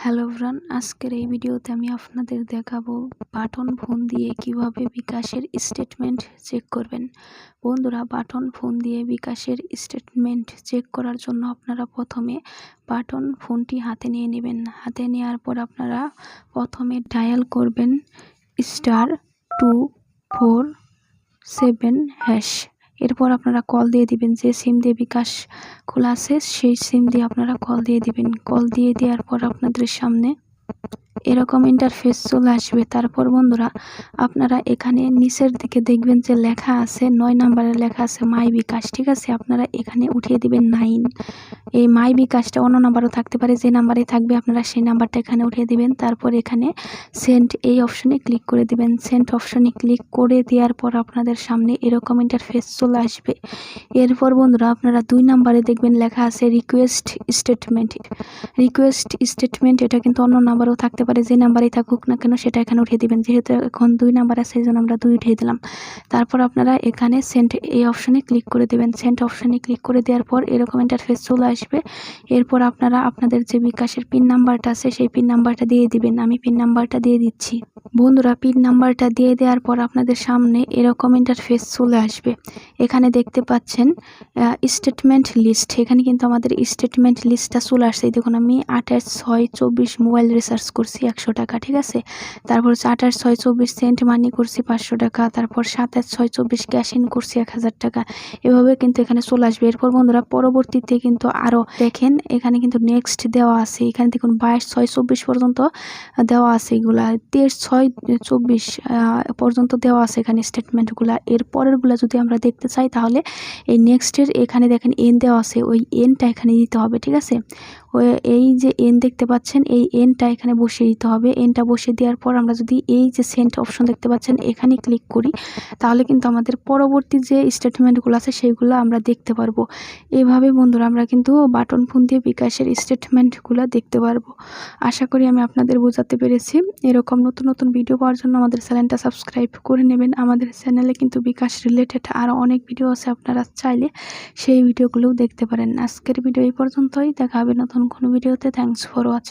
Hello Fran আজকের এই ভিডিওতে আমি আপনাদের দেখাবো বাটন ফোন দিয়ে কীভাবে বিকাশের স্টেটমেন্ট চেক করবেন। বন্ধুরা, বাটন ফোন দিয়ে বিকাশের স্টেটমেন্ট চেক করার জন্য আপনারা প্রথমে বাটন ফোনটি হাতে নিয়ে নেবেন। হাতে নেওয়ার পর আপনারা প্রথমে ডায়াল করবেন star two four seven hash এরপর আপনারা কল দিয়ে দিবেন যে সিম দিয়ে বিকাশ খোলা আছে, সেই সিম দিয়ে আপনারা কল দিয়ে দিবেন। কল দিয়ে দেওয়ার পর আপনাদের সামনে এরকম ইন্টারফেস চলে আসবে। তারপর বন্ধুরা, আপনারা এখানে নিচের দিকে দেখবেন যে লেখা আছে, নয় নাম্বারে লেখা আছে, মাই বিকাশ। ঠিক আছে, আপনারা এখানে উঠিয়ে দিবেন নাইন। এই মাই বিকাশটা অন্য নাম্বারও থাকতে পারে, যে নাম্বারে থাকবে আপনারা সেই নাম্বারটা এখানে উঠিয়ে দিবেন। তারপর এখানে সেন্ট এই অপশনে ক্লিক করে দিবেন। সেন্ট অপশনে ক্লিক করে দেওয়ার পর আপনাদের সামনে এরকম ইন্টারফেস চলে আসবে। এরপর বন্ধুরা আপনারা দুই নাম্বারে দেখবেন লেখা আছে রিকোয়েস্ট স্টেটমেন্ট রিকোয়েস্ট স্টেটমেন্ট এটা কিন্তু অন্য নাম্বারও থাকতে পারে, যে নাম্বারেই থাকুক না কেন সেটা এখানে উঠিয়ে দিবেন। যেহেতু এখন দুই নাম্বার আছে সেই জন্য আমরা দুই উঠিয়ে দিলাম। তারপর আপনারা এখানে সেন্ট এই অপশনে ক্লিক করে দেবেন। সেন্ট অপশনে ক্লিক করে দেওয়ার পর এরকম ইন্টারফেস চলে আসবে। এরপর আপনারা আপনাদের যে বিকাশের পিন নাম্বারটা আছে, সেই পিন নাম্বারটা দিয়ে দিবেন। আমি পিন নাম্বারটা দিয়ে দিচ্ছি। বন্ধুরা, পিন নাম্বারটা দিয়ে দেওয়ার পর আপনাদের সামনে এরকম ইন্টারফেস চলে আসবে। এখানে দেখতে পাচ্ছেন স্টেটমেন্ট লিস্ট এখানে কিন্তু আমাদের স্টেটমেন্ট লিস্টটা চলে আসছে। দেখুন, আমি আঠাশ, ছয়, চব্বিশ মোবাইল রিচার্জ করছি একশো টাকা, ঠিক আছে? তারপর হচ্ছে আঠাশ, ছয়, চব্বিশ সেন্ট মানি করছি পাঁচশো টাকা। তারপর সাতাশ, ছয়, চব্বিশ ক্যাশ ইন করছি এক হাজার টাকা। এভাবে কিন্তু এখানে চলে আসবে। এরপর বন্ধুরা, পরবর্তীতে কিন্তু আরও দেখেন, এখানে কিন্তু নেক্সট দেওয়া আছে। এখানে দেখুন, বাইশ, ছয়, চব্বিশ পর্যন্ত দেওয়া আছে এগুলা। তেইশ ছয় চব্বিশ পর্যন্ত দেওয়া আছে এখানে স্টেটমেন্টগুলো এর পরেরগুলো যদি আমরা দেখতে চাই তাহলে এই নেক্সটের এখানে দেখেন এন দেওয়া আছে, ওই এনটা এখানে দিতে হবে, ঠিক আছে? এই যে এন দেখতে পাচ্ছেন, এই এনটা এখানে বসিয়ে দিতে হবে। এনটা বসিয়ে দেওয়ার পর আমরা যদি এই যে সেন্ট অপশন দেখতে পাচ্ছেন, এখানে ক্লিক করি, তাহলে কিন্তু আমাদের পরবর্তী যে স্টেটমেন্টগুলো আছে সেইগুলো আমরা দেখতে পারব। এভাবে বন্ধুরা আমরা কিন্তু বাটন ফোন দিয়ে বিকাশের স্টেটমেন্টগুলো দেখতে পারব। আশা করি আমি আপনাদের বোঝাতে পেরেছি। এরকম নতুন নতুন ভিডিও পাওয়ার জন্য আমাদের চ্যানেলটা সাবস্ক্রাইব করে নেবেন। আমাদের চ্যানেলে কিন্তু বিকাশ রিলেটেড আরও অনেক ভিডিও আছে, আপনারা চাইলে সেই ভিডিওগুলোও দেখতে পারেন। আজকের ভিডিও এই পর্যন্তই। দেখা হবে নতুন কোনো ভিডিওতে থ্যাংকস ফর ওয়াচিং